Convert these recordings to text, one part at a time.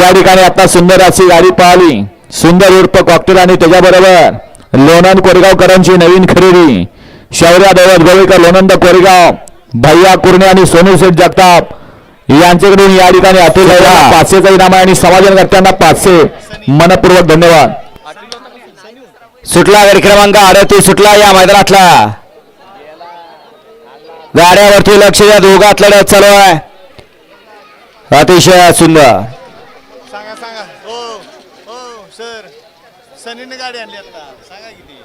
या ठिकाणी आता सुंदर अशी गाडी पाहिली. सुंदर उर्फ कॉकटेल आणि त्याच्याबरोबर लोणंद कोरेगावकरांची नवीन खरेदी. शौर्या दैवत गोवेकर लोणंद कोरेगाव भैया कुर्णे आणि सोनू शेठ जगताप यांच्याकडून या ठिकाणी अतुल पाचशेचा इनाम आहे आणि समाजकर्त्यांना पाचशे मनपूर्वक धन्यवाद. सुटला गाडी क्रमांक अडतीस सुटला या मैदानातला. गाड्यावरती लक्ष द्या दोघात लढत चालू आहे. अतिशय सुंदर सांगा सांगा. हो हो सर. सनीने गाडी आणली आता. सांगा किती?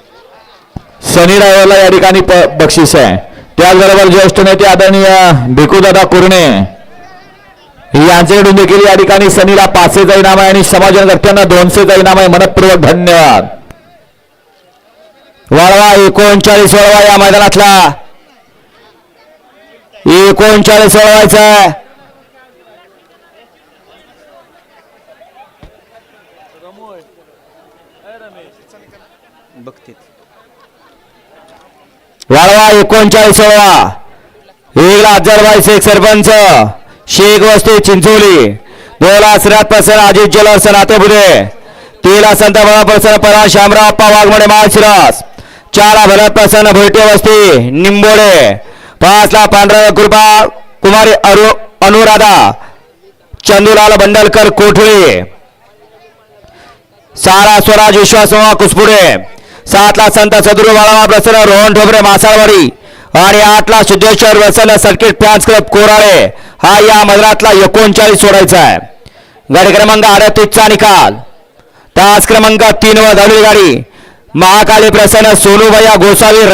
सनी ड्रायव्हरला या ठिकाणी बक्षीस आहे. त्याचबरोबर ज्येष्ठ नेते आदरणीय भिकूदादा कुर्णे. यांच्याकडून देखील या ठिकाणी सनीला पाचशेचा इनाम आहे आणि समाजकर्त्यांना दोनशेचा इनाम आहे मनपूर्वक धन्यवाद. वळवा एकोणचाळीस वळवा या मैदानातला. एकोणचाळीस वळवायचा आहे. वळवा एकोणचाळीस वळवा एक हजार बाईस एक सरपंच शेख वस्ती चिंचोली दोन लाख प्रसन्न अजित ज्वेलर्स नातेपुरे तीन लाख संत बाबा प्रसन्न परा शामराव अप्पा वाघमोडे माळशिरस चार भरत प्रसन्न भोयटे वस्ती निंबोडे पाच लाख पांढरा कृपा कुमारी अरु अनुराधा चंदूलाल बंडलकर कोठळे सारा स्वराज विश्वासमा कुसपुडे. सातला संत सदुरू प्रसन्न रोहन ठोबरे मासाळवाडी. आणि आठला Siddheshwar Prasanna circuit fans club Korale. हा या मधरातला एकोणचाळीस सोडायचा आहे. गाडी क्रमांक अडतीसचा निकाल. तास क्रमांक तीन वर धावली गाडी. महाकाली प्रसन्न सोनुभया गोसावी